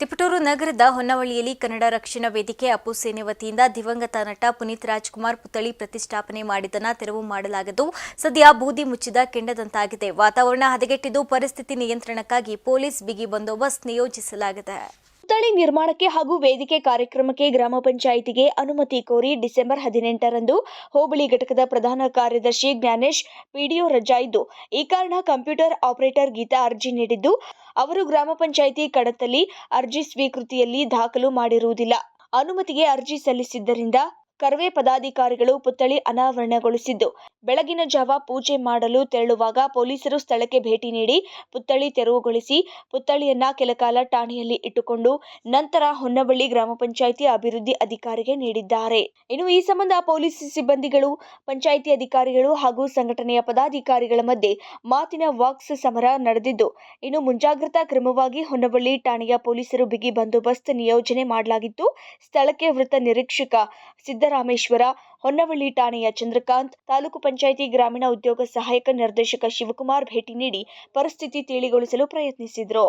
ತಿಪಟೂರು ನಗರದ ಹೊನ್ನವಳ್ಳಿಯಲ್ಲಿ ಕನ್ನಡ ರಕ್ಷಣಾ ವೇದಿಕೆ ಅಪ್ಪು ಸೇನೆ ವತಿಯಿಂದ ದಿವಂಗತ ನಟ ಪುನೀತ್ ರಾಜ್ಕುಮಾರ್ ಪುತ್ಥಳಿ ಪ್ರತಿಷ್ಠಾಪನೆ ಮಾಡಿದ್ದನ್ನ ತೆರವು ಮಾಡಲಾಗದು ಸದ್ಯ ಬೂದಿ ಮುಚ್ಚಿದ ಕೆಂಡದಂತಾಗಿದೆ. ವಾತಾವರಣ ಹದಗೆಟ್ಟಿದ್ದು ಪರಿಸ್ಥಿತಿ ನಿಯಂತ್ರಣಕ್ಕಾಗಿ ಪೊಲೀಸ್ ಬಿಗಿ ಬಂದೋಬಸ್ತ್ ನಿಯೋಜಿಸಲಾಗಿದೆ. ಪುತ್ಥಳಿ ನಿರ್ಮಾಣಕ್ಕೆ ಹಾಗೂ ವೇದಿಕೆ ಕಾರ್ಯಕ್ರಮಕ್ಕೆ ಗ್ರಾಮ ಪಂಚಾಯಿತಿಗೆ ಅನುಮತಿ ಕೋರಿ ಡಿಸೆಂಬರ್ ಹದಿನೆಂಟರಂದು ಹೋಬಳಿ ಘಟಕದ ಪ್ರಧಾನ ಕಾರ್ಯದರ್ಶಿ ಜ್ಞಾನೇಶ್ ಪಿಡಿಒ ರಜಾ ಇದ್ದು ಈ ಕಾರಣ ಕಂಪ್ಯೂಟರ್ ಆಪರೇಟರ್ ಗೀತಾ ಅರ್ಜಿ ನೀಡಿದ್ದು, ಅವರು ಗ್ರಾಮ ಪಂಚಾಯಿತಿ ಕಡತಲ್ಲಿ ಅರ್ಜಿ ಸ್ವೀಕೃತಿಯಲ್ಲಿ ದಾಖಲು ಮಾಡಿರುವುದಿಲ್ಲ. ಅನುಮತಿಗೆ ಅರ್ಜಿ ಸಲ್ಲಿಸಿದ್ದರಿಂದ ಕರವೇ ಪದಾಧಿಕಾರಿಗಳು ಪುತ್ಥಳಿ ಅನಾವರಣಗೊಳಿಸಿದ್ದು. ಬೆಳಗಿನ ಜಾವ ಪೂಜೆ ಮಾಡಲು ತೆರಳುವಾಗ ಪೊಲೀಸರು ಸ್ಥಳಕ್ಕೆ ಭೇಟಿ ನೀಡಿ ಪುತ್ಥಳಿ ತೆರವುಗೊಳಿಸಿ ಪುತ್ಥಳಿಯನ್ನ ಕೆಲಕಾಲ ಠಾಣೆಯಲ್ಲಿ ಇಟ್ಟುಕೊಂಡು ನಂತರ ಹೊನ್ನವಳ್ಳಿ ಗ್ರಾಮ ಪಂಚಾಯಿತಿ ಅಭಿವೃದ್ಧಿ ಅಧಿಕಾರಿಗೆ ನೀಡಿದ್ದಾರೆ. ಇನ್ನು ಈ ಸಂಬಂಧ ಪೊಲೀಸ್ ಸಿಬ್ಬಂದಿಗಳು, ಪಂಚಾಯಿತಿ ಅಧಿಕಾರಿಗಳು ಹಾಗೂ ಸಂಘಟನೆಯ ಪದಾಧಿಕಾರಿಗಳ ಮಧ್ಯೆ ಮಾತಿನ ವಾಕ್ಸ್ ಸಮರ ನಡೆದಿದ್ದು, ಇನ್ನು ಮುಂಜಾಗ್ರತಾ ಕ್ರಮವಾಗಿ ಹೊನ್ನವಳ್ಳಿ ಠಾಣೆಯ ಪೊಲೀಸರು ಬಿಗಿ ಬಂದೋಬಸ್ತ್ ನಿಯೋಜನೆ ಮಾಡಲಾಗಿತ್ತು. ಸ್ಥಳಕ್ಕೆ ವೃತ್ತ ನಿರೀಕ್ಷಕ ಸಿದ್ದರಾಮೇಶ್ವರ, ಹೊನ್ನವಳ್ಳಿ ಠಾಣೆಯ ಚಂದ್ರಕಾಂತ್, ತಾಲೂಕು ಪಂಚಾಯಿತಿ ಗ್ರಾಮೀಣ ಉದ್ಯೋಗ ಸಹಾಯಕ ನಿರ್ದೇಶಕ ಶಿವಕುಮಾರ್ ಭೇಟಿ ನೀಡಿ ಪರಿಸ್ಥಿತಿ ತಿಳಿಗೊಳಿಸಲು ಪ್ರಯತ್ನಿಸಿದರು.